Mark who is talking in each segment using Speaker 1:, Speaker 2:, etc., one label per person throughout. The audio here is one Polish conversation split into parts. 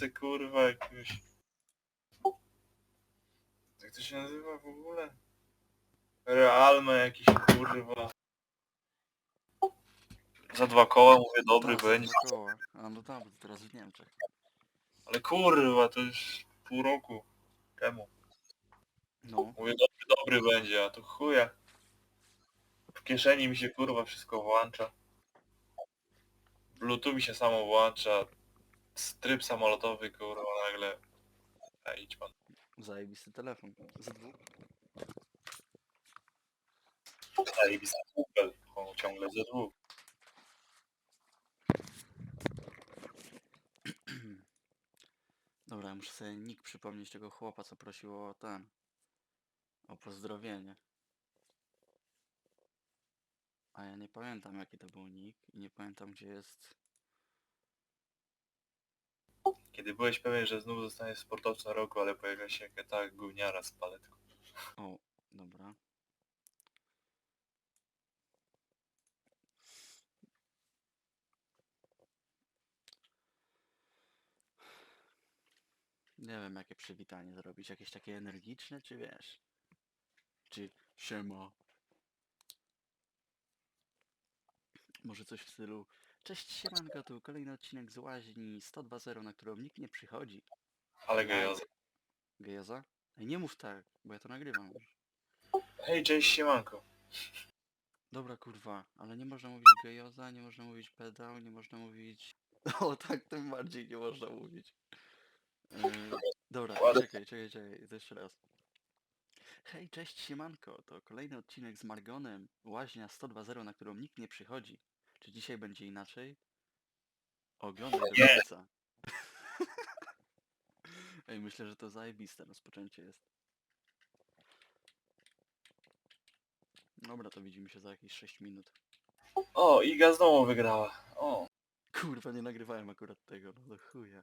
Speaker 1: se kurwa jakiegoś... Jak to się nazywa w ogóle? Realme jakiś kurwa. Za dwa koła mówię dobry będzie.
Speaker 2: A no bo teraz w Niemczech.
Speaker 1: Ale kurwa, to już pół roku temu.
Speaker 2: No,
Speaker 1: Mówię dobry, dobry będzie, a tu chuja. W kieszeni mi się kurwa wszystko włącza. Bluetooth mi się samo włącza. Tryb samolotowy kurwa nagle. A idź pan.
Speaker 2: zajebisty telefon. Z dwóch.
Speaker 1: Zajebisty Google. On ciągle ze dwóch.
Speaker 2: Dobra, muszę sobie nick przypomnieć tego chłopa, co prosił o ten. O pozdrowienie. A ja nie pamiętam jaki to był nick i nie pamiętam gdzie jest.
Speaker 1: Kiedy byłeś pewien, że znów zostaniesz sportowcem roku, ale pojawia się jaka ta gówniara z paletką.
Speaker 2: O, dobra. Nie wiem jakie przywitanie zrobić, jakieś takie energiczne, czy wiesz? Czy siema? Może coś w stylu Cześć siemanko, tu kolejny odcinek z łaźni 102.0, na którą nikt nie przychodzi.
Speaker 1: Ale gejoza.
Speaker 2: Gejoza? Ej, nie mów tak, bo ja to nagrywam już.
Speaker 1: Hej, cześć siemanko.
Speaker 2: Dobra kurwa, ale nie można mówić gejoza, nie można mówić pedał, nie można mówić... O tak, tym bardziej nie można mówić. Yy, dobra,
Speaker 1: Ładnie.
Speaker 2: czekaj, czekaj, czekaj, to jeszcze raz. Hej, cześć siemanko, to kolejny odcinek z Margonem, łaźnia 102.0, na którą nikt nie przychodzi. Czy dzisiaj będzie inaczej? Oglądaj do końca. Ej, myślę, że to zajebiste rozpoczęcie jest. Dobra, to widzimy się za jakieś 6 minut.
Speaker 1: O, Iga znowu wygrała. O.
Speaker 2: Kurwa, nie nagrywałem akurat tego, no do chuja.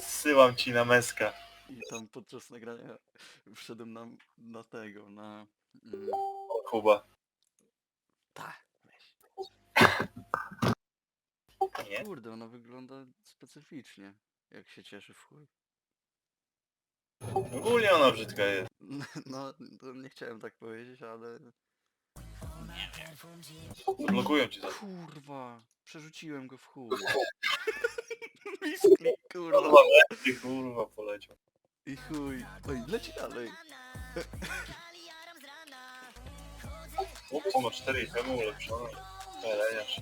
Speaker 1: Zsyłam ci na meska.
Speaker 2: I tam podczas nagrania wszedłem na, na tego, na... Mm,
Speaker 1: Kuba.
Speaker 2: ta, weź.
Speaker 1: Nie?
Speaker 2: Kurde, ona wygląda specyficznie, jak się cieszy w chuj.
Speaker 1: Ogólnie ona brzydka jest.
Speaker 2: No, to nie chciałem tak powiedzieć, ale...
Speaker 1: Blokują ci to.
Speaker 2: Kurwa, przerzuciłem go w chuj. Misklik, kurwa.
Speaker 1: Kurwa, kurwa poleciał.
Speaker 2: I chuj. Oj, leci dalej.
Speaker 1: Chłopco ma 4 i temu ulepszone. Peleniarz.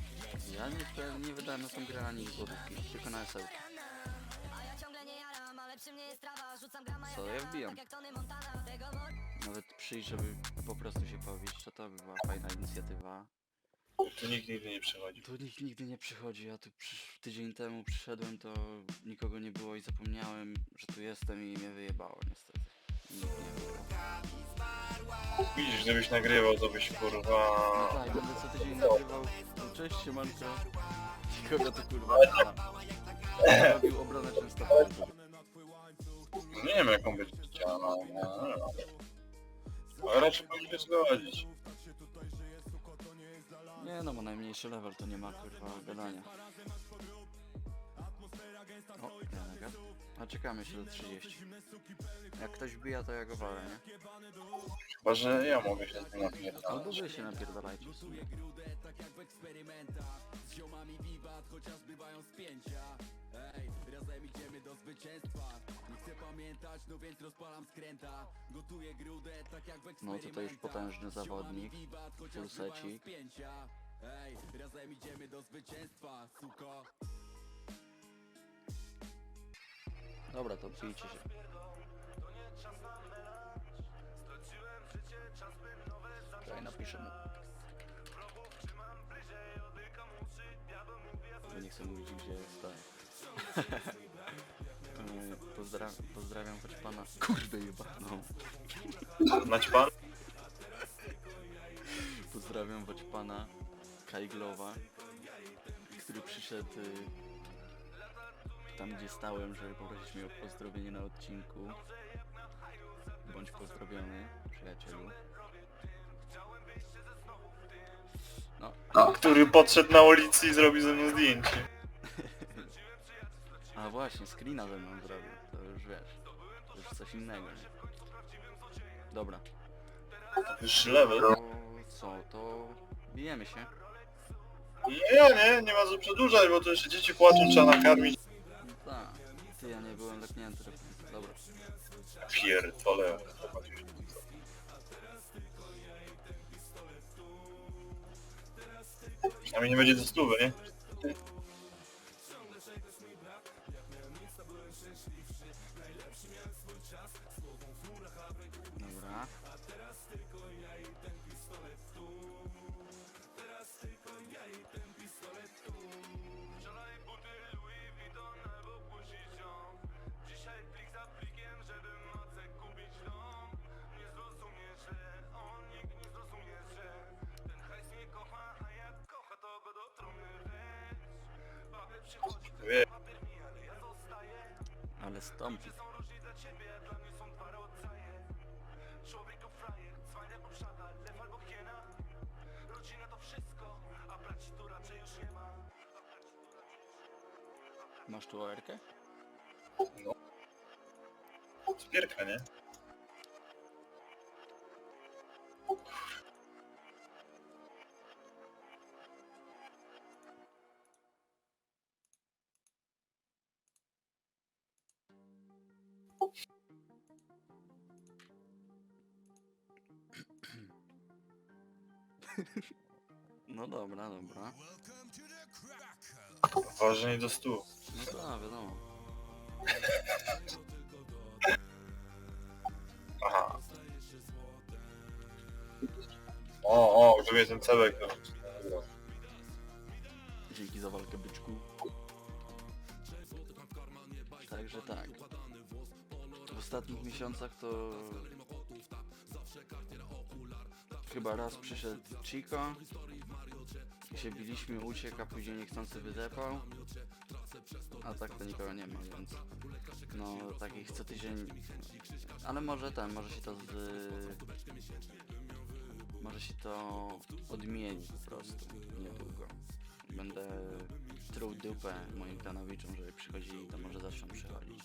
Speaker 2: Ja nie, wydałem- nie wydałem na tą grę ani złotówki, tylko na SL. Co, ja wbijam. Nawet przyjść, żeby po prostu się powiedzieć, to to by była fajna inicjatywa.
Speaker 1: Tu nikt nigdy nie przychodzi.
Speaker 2: Tu nikt nigdy nie przychodzi, ja tu przysz... tydzień temu przyszedłem, to nikogo nie było i zapomniałem, że tu jestem i mnie wyjebało niestety. Nikt nie było.
Speaker 1: Widzisz, gdybyś nagrywał, to byś
Speaker 2: No
Speaker 1: kurwa...
Speaker 2: tak, będę co tydzień nagrywał. No Cześć siemanko. Kogo to kurwa ma? Robił obronę Częstochowy.
Speaker 1: Nie wiem jaką być chciała. Ale raczej powinien zgodzić.
Speaker 2: Nie no, ma najmniejszy level, to nie ma kurwa gadania. O, Renegat. A czekamy się do 30. Jak ktoś bija, to ja go walę, nie?
Speaker 1: Chyba, że ja mogę się z tym napierdalać.
Speaker 2: Albo wy się napierdalajcie w sumie. No tutaj już potężny zawodnik, full secik. Dobra, to bijcie się. Czekaj. Bo nie chcę mówić, gdzie jest tak. Yy, Pozdra pozdrawiam choć pana. Kurde jebaną.
Speaker 1: Znać pan?
Speaker 2: Pozdrawiam choć pana Kajglowa, który przyszedł y, tam gdzie stałem, żeby poprosić mnie o pozdrowienie na odcinku. Bądź pozdrowiony, przyjacielu. No.
Speaker 1: Który podszedł na ulicy i zrobił ze mną zdjęcie.
Speaker 2: A właśnie, screena ze mną zrobił. To już wiesz. To już coś innego, nie? Dobra.
Speaker 1: Wyższy level.
Speaker 2: To co, to bijemy się.
Speaker 1: Nie, nie, nie ma co przedłużać, bo to jeszcze dzieci płaczą, trzeba nakarmić.
Speaker 2: No tak. Ty, ja nie byłem leknięty. Dobra.
Speaker 1: Pierdolę. Przynajmniej nie będzie do stówy, nie?
Speaker 2: Ale stąpi. Masz tu OR-kę?
Speaker 1: Spierka, nie?
Speaker 2: No dobra, dobra.
Speaker 1: Ważniej do stół.
Speaker 2: No tak, wiadomo.
Speaker 1: Aha. O, o, gdyby ten cebek. to-
Speaker 2: Dzięki za walkę, byczku. Także tak. W ostatnich miesiącach to... Chyba raz przyszedł Chico. I się biliśmy, uciekł, a później niechcący wydepał. A tak to nikogo nie ma, więc... No, takich co tydzień... Ale może ten, może się to z... Może się to odmieni po prostu niedługo. Będę truł dupę moim klanowiczom, żeby przychodzili, to może zaczną przychodzić.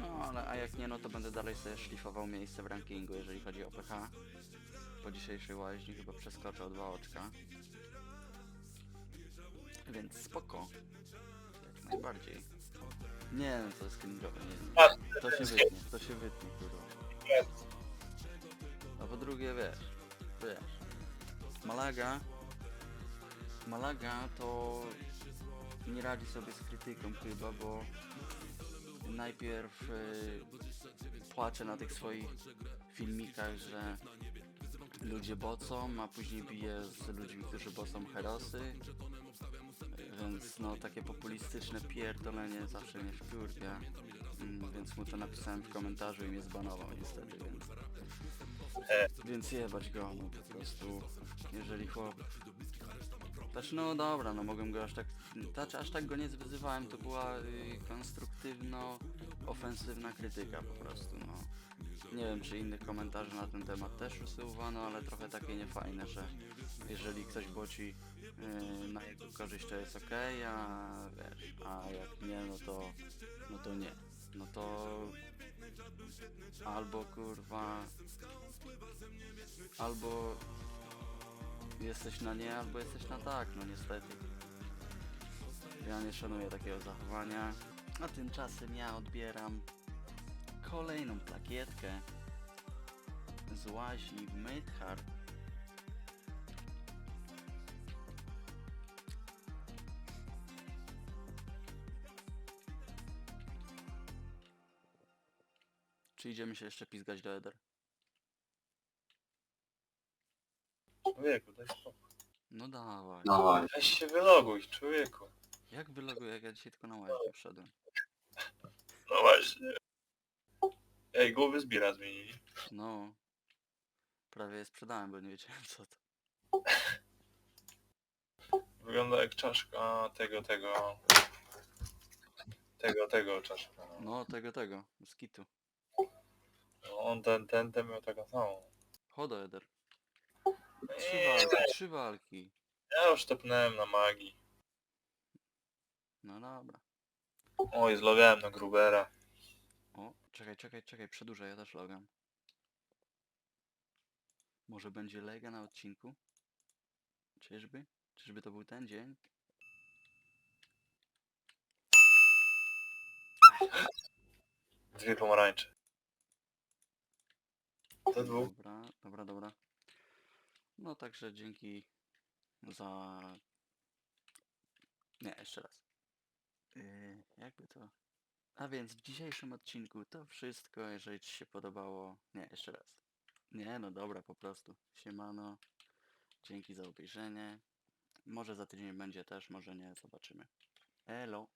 Speaker 2: No ale a jak nie, no to będę dalej sobie szlifował miejsce w rankingu, jeżeli chodzi o PH. Po dzisiejszej łaźni chyba przeskoczę o dwa oczka. Więc spoko. Jak najbardziej. Nie, no to jest cringe'owe, nie. To się wytnie, to się wytnie, kurwa. A po drugie, wiesz, wiesz, Malaga, Malaga to nie radzi sobie z krytyką chyba, bo najpierw y, płacze na tych swoich filmikach, że ludzie bocą, a później bije z ludźmi, którzy bocą herosy. Więc no takie populistyczne pierdolenie zawsze mnie wkurwia. Mm, Więc mu to napisałem w komentarzu i mnie zbanował niestety, więc... Więc jebać go, no po prostu, jeżeli chłop... Znaczy no dobra, no mogłem go aż tak... Znaczy aż tak go nie wyzywałem, to była y, konstruktywno-ofensywna krytyka po prostu, no. Nie wiem, czy innych komentarzy na ten temat też usuwano, ale trochę takie niefajne, że jeżeli ktoś boci yy, na jego korzyść to jest ok, a wiesz, a jak nie, no to, no to nie. No to albo kurwa, albo jesteś na nie, albo jesteś na tak, no niestety. Ja nie szanuję takiego zachowania, a tymczasem ja odbieram kolejną plakietkę z łaźni w Mythar. Czy idziemy się jeszcze pizgać do Eder?
Speaker 1: Człowieku, daj spokój.
Speaker 2: No dawaj.
Speaker 3: Dawaj.
Speaker 1: Weź się wyloguj, człowieku.
Speaker 2: Jak wyloguję, jak ja dzisiaj tylko na łaźnię wszedłem?
Speaker 1: No właśnie. Ej, głowy zbiera zmienili.
Speaker 2: No. Prawie je sprzedałem, bo nie wiedziałem co to.
Speaker 1: Wygląda jak czaszka tego, tego... Tego, tego czaszka. No.
Speaker 2: No, tego, tego. Z kitu.
Speaker 1: No, on ten, ten, ten miał taką samą.
Speaker 2: Chodo Eder. Trzy walki, trzy walki.
Speaker 1: Ja już tepnąłem na magii.
Speaker 2: No dobra.
Speaker 1: Oj, zlogałem na Grubera.
Speaker 2: O, czekaj, czekaj, czekaj, przedłużę, ja też logam. Może będzie lega na odcinku? Czyżby? Czyżby to był ten dzień?
Speaker 1: Dwie pomarańcze. To dwóch.
Speaker 2: Dobra, dobra, dobra. No także dzięki za... Nie, jeszcze raz. Yy, jakby to... A więc w dzisiejszym odcinku to wszystko, jeżeli Ci się podobało... Nie, jeszcze raz. Nie, no dobra, po prostu. Siemano. Dzięki za obejrzenie. Może za tydzień będzie też, może nie, zobaczymy. Elo.